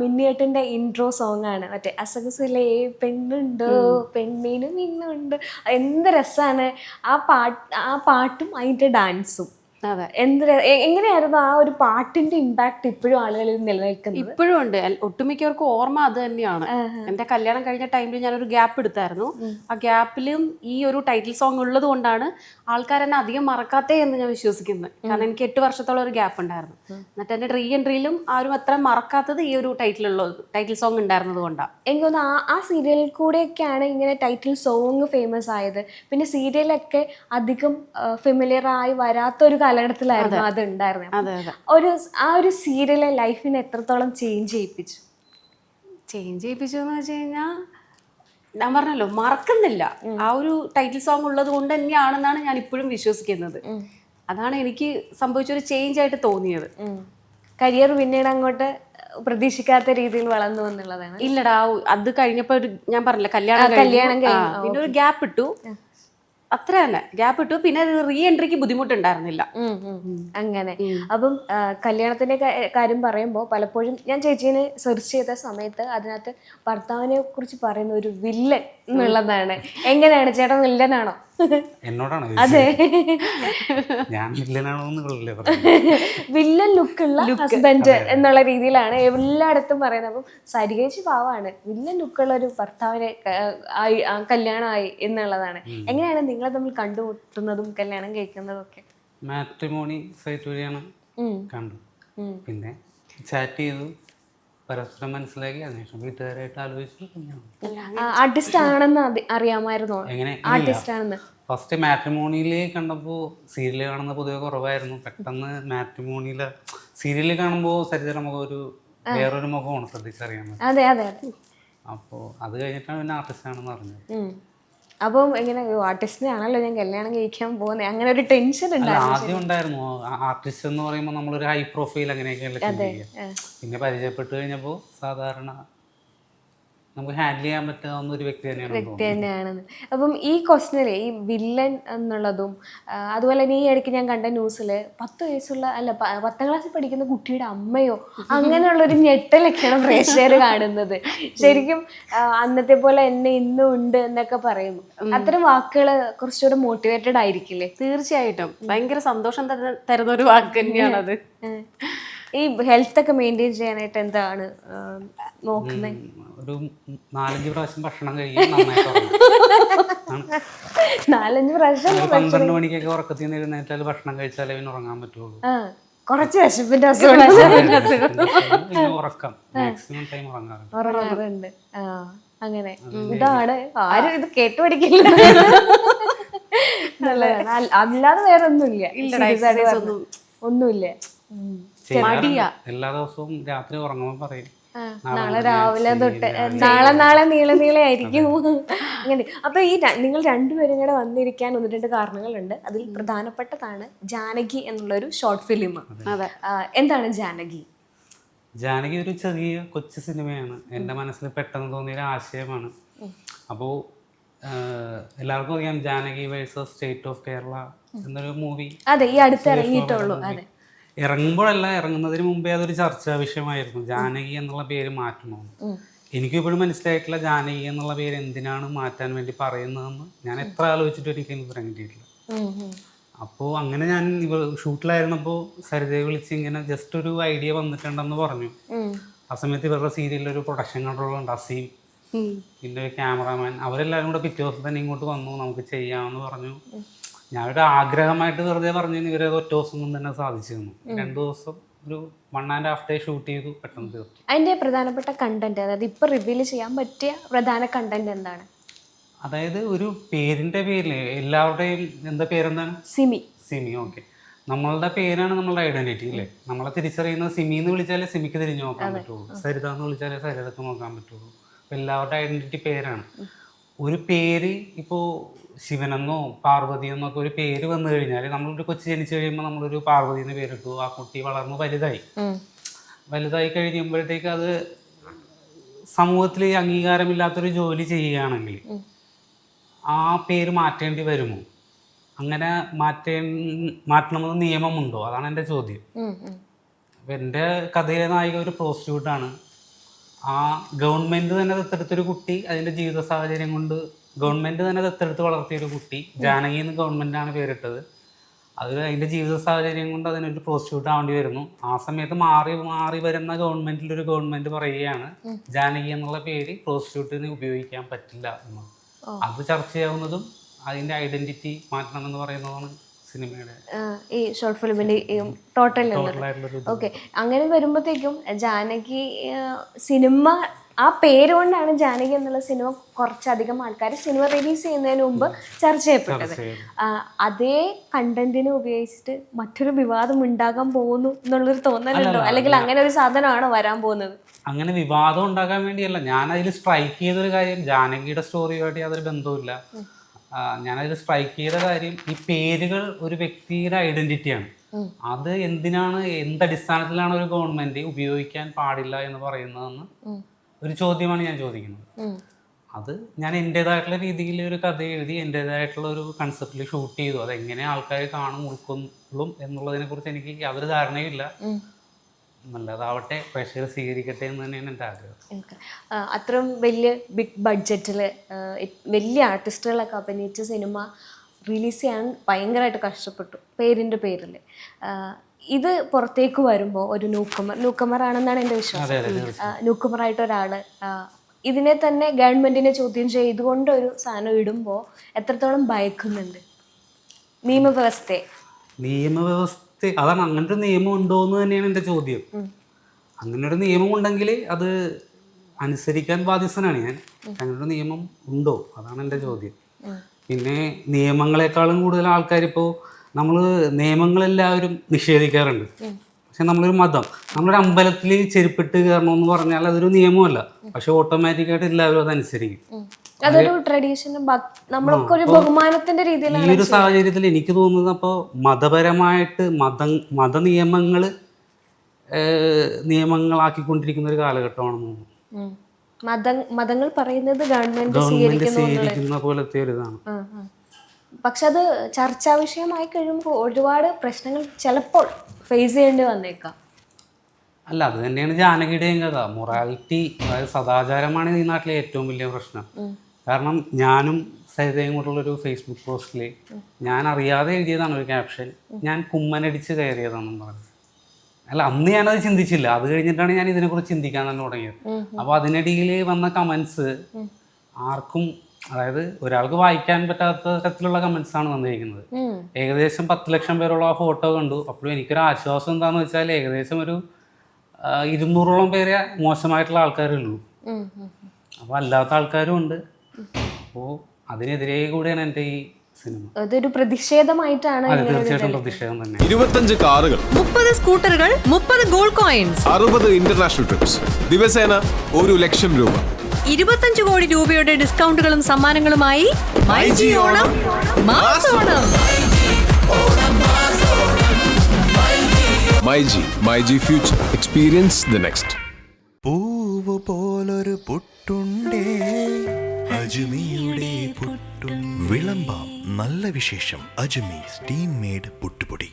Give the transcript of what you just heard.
മിന്നിയേട്ടന്റെ intro song ആണ്. മറ്റേ അസഗസിലെ പെണ്ണുണ്ടോ? പെണ്ണിനും മിന്നുണ്ട് എന്ത് രസമാണ് ആ പാട്ട് ആ പാട്ടും അതിന്റെ ഡാൻസും അതെ. എന്ത് എങ്ങനെയായിരുന്നു ആ ഒരു പാട്ടിന്റെ ഇമ്പാക്ട് ഇപ്പോഴും ആളുകളിൽ നിലനിൽക്കുന്നത്? ഇപ്പോഴും ഉണ്ട്. ഒട്ടുമിക്കവർക്ക് ഓർമ്മ അത് തന്നെയാണ്. എന്റെ കല്യാണം കഴിഞ്ഞ ടൈമിൽ ഞാനൊരു ഗ്യാപ്പ് എടുത്തായിരുന്നു. ആ ഗ്യാപ്പിലും ഈ ഒരു ടൈറ്റിൽ സോങ് ഉള്ളത് കൊണ്ടാണ് ആൾക്കാർ എന്നെ അധികം മറക്കാത്തേ എന്ന് ഞാൻ വിശ്വസിക്കുന്നത്. കാരണം എനിക്ക് എട്ട് വർഷത്തോളം ഒരു ഗ്യാപ്പ് ഉണ്ടായിരുന്നു. എന്നിട്ട് എന്റെ റീ എൻട്രിയിലും ആരും അത്ര മറക്കാത്തത് ഈ ഒരു ടൈറ്റിൽ ഉള്ള ടൈറ്റിൽ സോങ് ഉണ്ടായിരുന്നത് കൊണ്ടാണ് എനിക്ക് തോന്നുന്നു ആ ആ സീരിയലിൽ കൂടെയൊക്കെയാണ് ഇങ്ങനെ ടൈറ്റിൽ സോങ് ഫേമസ് ആയത്. പിന്നെ സീരിയലൊക്കെ അധികം ഫെമിലിയർ ആയി വരാത്ത ഒരു കാലഘട്ടത്തിലായിരുന്നു അത്. ഉണ്ടായിരുന്നത് ഒരു ആ ഒരു സീരിയലെ ലൈഫിനെ എത്രത്തോളം ചേഞ്ച് ചെയ്യിപ്പിച്ചു? ചേഞ്ച് ചെയ്യിപ്പിച്ചു എന്ന് വെച്ച് കഴിഞ്ഞാൽ ഞാൻ പറഞ്ഞല്ലോ മറക്കുന്നില്ല. ആ ഒരു ടൈറ്റിൽ സോങ് ഉള്ളത് കൊണ്ട് തന്നെയാണെന്നാണ് ഞാൻ ഇപ്പോഴും വിശ്വസിക്കുന്നത്. അതാണ് എനിക്ക് സംഭവിച്ചൊരു ചേഞ്ച് ആയിട്ട് തോന്നിയത്. കരിയർ പിന്നീട് അങ്ങോട്ട് പ്രതീക്ഷിക്കാത്ത രീതിയിൽ വളർന്നു എന്നുള്ളതാണ്. ഇല്ലടാ അത് കഴിഞ്ഞപ്പോ ഞാൻ പറഞ്ഞില്ല കല്യാണം കല്യാണം. പിന്നെ ഒരു ഗ്യാപ്പ് ഇട്ടു. അത്ര തന്നെ ഗ്യാപ്പ് ഇട്ടു. പിന്നെ റീ എൻട്രിക്ക് ബുദ്ധിമുട്ടുണ്ടായിരുന്നില്ല. അങ്ങനെ. അപ്പം കല്യാണത്തിന്റെ കാര്യം പറയുമ്പോൾ പലപ്പോഴും ഞാൻ ചേച്ചീനെ സെർച്ച് ചെയ്ത സമയത്ത് അതിനകത്ത് ഭർത്താവിനെ കുറിച്ച് പറയുന്ന ഒരു വില്ലൻ എന്നുള്ളതാണ്. എങ്ങനെയാണ്? ചേട്ടൻ വില്ലനാണോ? എന്നോടാണ് അതെ. ഞാൻ വില്ലനാണോ എന്നുള്ളല്ലേ പറയുന്നത്? വില്ലൻ ലുക്കുള്ള ഹസ്ബൻഡ് എന്നുള്ള രീതിയിലാണ് എല്ലായിടത്തും പറയുന്നത്. അപ്പം സരികേച്ചി പാവാണ്. വില്ലൻ ലുക്കുള്ള ഒരു ഭർത്താവിനെ കല്യാണമായി എന്നുള്ളതാണ്. എങ്ങനെയാണ് നിങ്ങളെ തമ്മിൽ കണ്ടുമുട്ടുന്നതും കല്യാണം കഴിക്കുന്നതും ഒക്കെ? മാട്രിമോണി സൈറ്റ് വഴിയാണ് കണ്ടു പിന്നെ ചാറ്റ് ചെയ്തു. പരസ്പരം മനസ്സിലാക്കി അതിനുശേഷം വീട്ടുകാരായിട്ട് ആലോചിച്ചു ആർട്ടിസ്റ്റ് ആണെന്ന് അറിയാമായിരുന്നോ? എങ്ങനെ? ആർട്ടിസ്റ്റ് ആണെന്ന് ഫസ്റ്റ് മാട്രിമോണിയിൽ കണ്ടപ്പോൾ സീരിയൽ കാണുന്ന പൊതുവെ കുറവായിരുന്നു. പെട്ടെന്ന് മാട്രിമോണിയിൽ സീരിയൽ കാണുമ്പോൾ സരിതര മുഖം ഒരു വേറൊരു മുഖമാണ് ശ്രദ്ധിച്ചറിയാൻ അതെ അതെ അപ്പോൾ അത് കഴിഞ്ഞിട്ടാണ് പിന്നെ ആർട്ടിസ്റ്റ് ആണെന്ന് അറിഞ്ഞത്. അപ്പം എങ്ങനെ ആർട്ടിസ്റ്റിനെ ആണല്ലോ ഞാൻ കല്യാണം കഴിക്കാൻ പോകുന്നത് അങ്ങനെ ഒരു ടെൻഷൻ ആദ്യം ഉണ്ടായിരുന്നു. ആർട്ടിസ്റ്റ് എന്ന് പറയുമ്പോൾ നമ്മളൊരു ഹൈ പ്രൊഫൈൽ അങ്ങനെയൊക്കെയല്ലേ പിന്നെ പരിചയപ്പെട്ട് കഴിഞ്ഞപ്പോൾ സാധാരണ നമുക്ക് ഹാൻഡിൽ ചെയ്യാൻ പറ്റുന്ന ഒരു വ്യക്തി തന്നെയാണ് വ്യക്തി തന്നെയാണെന്ന് അപ്പം ഈ ക്വസ്റ്റിനിലെ ഈ വില്ലൻ എന്നുള്ളതും അതുപോലെ തന്നെ ഈ ഇടയ്ക്ക് ഞാൻ കണ്ട ന്യൂസിൽ പത്ത് വയസ്സുള്ള അല്ല പത്താം ക്ലാസ്സിൽ പഠിക്കുന്ന കുട്ടിയുടെ അമ്മയോ അങ്ങനെയുള്ള ഒരു ഞെട്ടലൊക്കെയാണ് പ്രേക്ഷകർ കാണുന്നത്. ശരിക്കും അന്നത്തെ പോലെ എന്നെ ഇന്നും ഉണ്ട് എന്നൊക്കെ പറയുന്നു. അത്തരം വാക്കുകൾ കുറച്ചുകൂടെ മോട്ടിവേറ്റഡ് ആയിരിക്കില്ലേ? തീർച്ചയായിട്ടും. ഭയങ്കര സന്തോഷം തരുന്ന തരുന്ന ഒരു വാക്ക് തന്നെയാണത് ഈ ഹെൽത്ത് ഒക്കെ മെയിന്റെയിൻ ചെയ്യാനായിട്ട് എന്താണ് നോക്കുന്നത് ഒരു നാലഞ്ച് പ്രാവശ്യം ഭക്ഷണം കഴിയും നാലഞ്ച് പ്രാവശ്യം പന്ത്രണ്ട് മണിക്കൊക്കെ ഉറക്കത്തിൽ നിന്ന് എഴുന്നേറ്റാൽ ഭക്ഷണം കഴിച്ചാലേ പിന്നെ ഉറങ്ങാൻ പറ്റുള്ളൂ. കുറച്ച് വിശപ്പിന്റെ അസുഖം ഉറക്കം. മാക്സിമം ടൈം ഉറങ്ങാറുണ്ട്. ഉറങ്ങാറുണ്ട്. അങ്ങനെ. ഇതാണ്. ആരും ഇത് കേട്ടു പഠിക്കില്ല. എന്നുള്ളതാണ്. അല്ലാതെ വേറെ ഒന്നുമില്ല. ഒന്നുമില്ല മടിയാ. എല്ലാ ദിവസവും രാത്രി ഉറങ്ങുമ്പോൾ പറയും നാളെ രാവിലെ തൊട്ട് നാളെ നാളെ നീളെ നീളെ ആയിരിക്കും അങ്ങനെ. അപ്പൊ ഈ നിങ്ങൾ രണ്ടുപേരും കൂടെ വന്നിരിക്കാൻ ഒന്ന് രണ്ട് കാരണങ്ങളുണ്ട്. അതിൽ പ്രധാനപ്പെട്ടതാണ് ജാനകി എന്നുള്ള ഒരു ഷോർട്ട് ഫിലിം അതെ. എന്താണ് ജാനകി? ജാനകി ഒരു ചെറിയ കൊച്ചു സിനിമയാണ്. എന്റെ മനസ്സിൽ പെട്ടെന്ന് തോന്നിയ ഒരു ആശയമാണ് അപ്പോൾ എല്ലാവർക്കും അറിയാം Janaki versus state of Kerala എന്നൊരു മൂവി. അതെ ഈ അടുത്ത് ഇറങ്ങിയിട്ടുള്ളൂ. അതെ. ഇറങ്ങുമ്പോഴല്ല ഇറങ്ങുന്നതിന് മുമ്പേ അതൊരു ചർച്ചാ വിഷയമായിരുന്നു. ജാനകി എന്നുള്ള പേര് മാറ്റണോ. എനിക്ക് ഇപ്പോഴും മനസ്സിലായിട്ടില്ല ജാനകി എന്നുള്ള പേര് എന്തിനാണ് മാറ്റാൻ വേണ്ടി പറയുന്നതെന്ന്. ഞാൻ എത്ര ആലോചിച്ചിട്ട് എനിക്ക് ഉത്തരം കിട്ടിയിട്ടില്ല. അപ്പോൾ അങ്ങനെ ഞാൻ ഇവ ഷൂട്ടിലായിരുന്നപ്പോൾ സരിതയെ വിളിച്ച് ഇങ്ങനെ ജസ്റ്റ് ഒരു ഐഡിയ വന്നിട്ടുണ്ടെന്ന് പറഞ്ഞു. ആ സമയത്ത് ഇവരുടെ സീരിയലിൽ ഒരു പ്രൊഡക്ഷൻ കൺട്രോളുണ്ട് അസീം. ഉം. പിന്നെ ഒരു ക്യാമറാമാൻ അവരെല്ലാവരും കൂടെ പിറ്റേ ദിവസം തന്നെ ഇങ്ങോട്ട് വന്നു നമുക്ക് ചെയ്യാമെന്ന് പറഞ്ഞു. ഞാനൊരു ആഗ്രഹമായിട്ട് വെറുതെ പറഞ്ഞു ഇവരെ ഒറ്റ ദിവസം കൊണ്ട് തന്നെ സാധിച്ചിരുന്നു രണ്ടു ദിവസം ഒരു one and half day shoot ചെയ്തു പെട്ടെന്ന് തീർത്തു. അതിന്റെ പ്രധാനപ്പെട്ട കണ്ടന്റ് അതായത് ഇപ്പൊ റിവീൽ ചെയ്യാൻ പറ്റിയ പ്രധാന കണ്ടന്റ് എന്താണ്? അതായത് ഒരു പേരിന്റെ പേരിൽ എല്ലാവരുടെയും എന്താ പേരെന്താണ്? സിമി. സിമി ഓക്കെ നമ്മളുടെ പേരാണ് നമ്മളുടെ ഐഡന്റിറ്റി അല്ലേ നമ്മളെ തിരിച്ചറിയുന്ന സിമി എന്ന് വിളിച്ചാലേ സിമിക്ക് തിരിഞ്ഞു നോക്കാൻ പറ്റുള്ളൂ. സരിത എന്ന് വിളിച്ചാലേ സരിതക്ക് നോക്കാൻ പറ്റുള്ളൂ. എല്ലാവരുടെ ഐഡന്റിറ്റി പേരാണ്. ഒരു പേര് ഇപ്പോൾ ശിവനെന്നോ പാർവതി എന്നൊക്കെ ഒരു പേര് വന്നു കഴിഞ്ഞാൽ നമ്മളൊരു കൊച്ചു ജനിച്ചു കഴിയുമ്പോൾ നമ്മളൊരു പാർവതി എന്ന് പേരിട്ടു. ആ കുട്ടി വളർന്നു വലുതായി. വലുതായി കഴിയുമ്പോഴത്തേക്ക് അത് സമൂഹത്തിൽ അംഗീകാരമില്ലാത്തൊരു ജോലി ചെയ്യുകയാണെങ്കിൽ ആ പേര് മാറ്റേണ്ടി വരുമോ? അങ്ങനെ മാറ്റേ മാറ്റണമെന്ന് നിയമമുണ്ടോ? അതാണ് എന്റെ ചോദ്യം. എന്റെ കഥയിലെ നായിക ഒരു പ്രോസ്റ്റിറ്റ്യൂട്ടാണ് ആ ഗവൺമെന്റ് തന്നെ ദത്തെടുത്തൊരു കുട്ടി അതിന്റെ ജീവിത സാഹചര്യം കൊണ്ട് ഗവൺമെന്റ് തന്നെ ദത്തെടുത്ത് വളർത്തിയ ഒരു കുട്ടി. ജാനകി എന്ന് ഗവൺമെന്റാണ് പേരിട്ടത്. അത് അതിന്റെ ജീവിത സാഹചര്യം കൊണ്ട് അതിനൊരു പ്രോസിക്യൂട്ട് ആവേണ്ടി വരുന്നു. ആ സമയത്ത് മാറി മാറി വരുന്ന ഗവൺമെന്റിൽ ഒരു ഗവൺമെന്റ് പറയുകയാണ് ജാനകി എന്നുള്ള പേര് പ്രോസിക്യൂട്ടിന് ഉപയോഗിക്കാൻ പറ്റില്ല എന്ന്. അത് ചർച്ച ചെയ്യാവുന്നതും അതിന്റെ ഐഡന്റിറ്റി മാറ്റണം എന്ന് പറയുന്നതാണ് സിനിമയുടെ ഈ ഷോർട്ട് ഫിലിമിന്റെ ടോട്ടൽ ഓക്കെ അങ്ങനെ വരുമ്പോഴത്തേക്കും ജാനകി സിനിമ ആ പേര് കൊണ്ടാണ് ജാനകി എന്നുള്ള സിനിമ കുറച്ചധികം ആൾക്കാർ സിനിമ റിലീസ് ചെയ്യുന്നതിന് മുമ്പ് ചർച്ച ചെയ്യപ്പെട്ടത്. അതേ കണ്ടന്റിനെ ഉപയോഗിച്ചിട്ട് മറ്റൊരു വിവാദം ഉണ്ടാകാൻ പോകുന്നു എന്നുള്ളൊരു തോന്നലുണ്ടോ? അല്ലെങ്കിൽ അങ്ങനെ ഒരു സാധനമാണോ വരാൻ പോകുന്നത്? അങ്ങനെ വിവാദം ഉണ്ടാക്കാൻ വേണ്ടിയല്ല. ഞാൻ അതിൽ സ്ട്രൈക്ക് ചെയ്തൊരു കാര്യം ജാനകിയുടെ സ്റ്റോറിയുമായിട്ട് യാതൊരു ബന്ധവുമില്ല. ഞാനതിൽ സ്ട്രൈക്ക് ചെയ്ത കാര്യം ഈ പേരുകൾ ഒരു വ്യക്തിയുടെ ഐഡന്റിറ്റിയാണ് അത് എന്തിനാണ് എന്തടിസ്ഥാനത്തിലാണ് ഒരു ഗവൺമെന്റ് ഉപയോഗിക്കാൻ പാടില്ല എന്ന് പറയുന്നതെന്ന് ഒരു ചോദ്യമാണ് ഞാൻ ചോദിക്കുന്നത്. അത് ഞാൻ എന്റെതായിട്ടുള്ള രീതിയിൽ ഒരു കഥ എഴുതി എന്റെതായിട്ടുള്ള ഒരു കൺസെപ്റ്റിൽ ഷൂട്ട് ചെയ്തു. അത് എങ്ങനെ ആൾക്കാർ കാണും ഉൾക്കൊള്ളും എന്നുള്ളതിനെ കുറിച്ച് എനിക്ക് യാതൊരു ധാരണയുമില്ല. നല്ലതാവട്ടെ പ്രേക്ഷകർ സ്വീകരിക്കട്ടെ എന്ന് തന്നെയാണ് എന്റെ ആഗ്രഹം. അത്രയും വലിയ ബിഗ് ബഡ്ജറ്റിൽ വലിയ ആർട്ടിസ്റ്റുകളൊക്കെ അഭിനയിച്ച സിനിമ റിലീസ് ചെയ്യാൻ ഭയങ്കരമായിട്ട് കഷ്ടപ്പെട്ടു പേരിന്റെ പേരിൽ ഇത് പുറത്തേക്ക് വരുമ്പോൾ ഒരു നൂക്കുമർ ന്യൂക്കമർ ആണെന്നാണ് എന്റെ വിശ്വാസം. ആ, ഒരാൾ ഇതിനെ തന്നെ ഗവൺമെന്റിനെ ചോദ്യം ചെയ്തുകൊണ്ട് ഒരു സാധനം ഇടുമ്പോൾ എത്രത്തോളം ഭയക്കുന്നുണ്ട്? നിയമവ്യവസ്ഥയെ. നിയമവ്യവസ്ഥ അതാണ് അങ്ങനത്തെ നിയമം ഉണ്ടോ എന്ന് തന്നെയാണ് എന്റെ ചോദ്യം. അങ്ങനെ ഒരു നിയമം ഉണ്ടെങ്കിൽ അത് അനുസരിക്കാൻ ബാധ്യസ്ഥനാണ് ഞാൻ. അങ്ങനൊരു നിയമം ഉണ്ടോ? അതാണ് എന്റെ ചോദ്യം. പിന്നെ നിയമങ്ങളെക്കാളും കൂടുതൽ ആൾക്കാർ ഇപ്പോൾ നമ്മൾ നിയമങ്ങളെല്ലാവരും നിഷേധിക്കാറുണ്ട്. പക്ഷെ നമ്മളൊരു മതം. നമ്മളൊരു അമ്പലത്തിൽ ചെരുപ്പിട്ട് കയറണമെന്ന് പറഞ്ഞാൽ അതൊരു നിയമമല്ല. പക്ഷെ ഓട്ടോമാറ്റിക്കായിട്ട് എല്ലാവരും അത് അനുസരിക്കും അതൊരു നമ്മളൊക്കെ ബഹുമാനത്തിന്റെ രീതിയിൽ ഈ ഒരു സാഹചര്യത്തിൽ എനിക്ക് തോന്നുന്നത് അപ്പോൾ മതപരമായിട്ട് മത നിയമങ്ങൾ നിയമങ്ങളാക്കിക്കൊണ്ടിരിക്കുന്ന ഒരു കാലഘട്ടമാണെന്ന് തോന്നുന്നു. മതങ്ങൾ പറയുന്നത് ഗവൺമെന്റ് സ്വീകരിക്കുന്നു പോലത്തെ ഒരു ഇതാണ്. പക്ഷെ അത് ചർച്ചാ വിഷയമായി കഴിയുമ്പോൾ ഒരുപാട് പ്രശ്നങ്ങൾ ചിലപ്പോൾ ഫേസ് ചെയ്യേണ്ടി വന്നേക്കാം. അല്ല അത് തന്നെയാണ് ജാനകിയുടെയും കഥ. മൊറാലിറ്റി അതായത് സദാചാരമാണ് ഈ നാട്ടിലെ ഏറ്റവും വലിയ പ്രശ്നം. കാരണം ഞാനും സരിതയും കൂട്ടുള്ളൊരു ഫേസ്ബുക്ക് പോസ്റ്റിൽ ഞാൻ അറിയാതെ എഴുതിയതാണ് ഒരു ക്യാപ്ഷൻ ഞാൻ കുമ്മനടിച്ച് കയറിയതാണെന്ന് പറഞ്ഞു. അല്ല അന്ന് ഞാനത് ചിന്തിച്ചില്ല. അത് കഴിഞ്ഞിട്ടാണ് ഞാൻ ഇതിനെക്കുറിച്ച് ചിന്തിക്കാൻ തന്നെ തുടങ്ങിയത്. അപ്പോൾ അതിനിടയിൽ വന്ന കമൻസ് ആർക്കും അതായത് ഒരാൾക്ക് വായിക്കാൻ പറ്റാത്ത തരത്തിലുള്ള കമന്റ്സ് ആണ് വന്നിരിക്കുന്നത്. ഏകദേശം പത്ത് ലക്ഷം പേരുള്ള ആ ഫോട്ടോ കണ്ടു. അപ്പോഴും എനിക്കൊരു ആശ്വാസം എന്താണെന്ന് വെച്ചാൽ ഏകദേശം ഒരു ഇരുന്നൂറോളം പേരെ മോശമായിട്ടുള്ള ആൾക്കാരുള്ളൂ. അപ്പോൾ അല്ലാത്ത ആൾക്കാരും ഉണ്ട്. അപ്പോൾ അതിനെതിരെ കൂടിയാണ് എന്റെ ഈ സിനിമ. അതൊരു പ്രതിഷേധമായിട്ടാണ് ഇരുപത്തഞ്ച് കാറുകൾ മുപ്പത് സ്കൂട്ടറുകൾ മുപ്പത് ഗോൾഡ് കോയിൻസ്. അറുപത് ഇന്റർനാഷണൽ ട്രിപ്സ്. ദിവസേന ഒരു ലക്ഷം രൂപ. ഇരുപത്തഞ്ച് കോടി രൂപയുടെ ഡിസ്കൗണ്ടുകളും സമ്മാനങ്ങളുമായി my G Onam mass Onam. My G my G future. Experience the next. പൂവ് പോലൊരു പുട്ടുണ്ടേ. അജുമിയുടെ വിളമ്പാം നല്ല വിശേഷം. അജുമി സ്റ്റീം മേഡ് പുട്ടുപൊടി.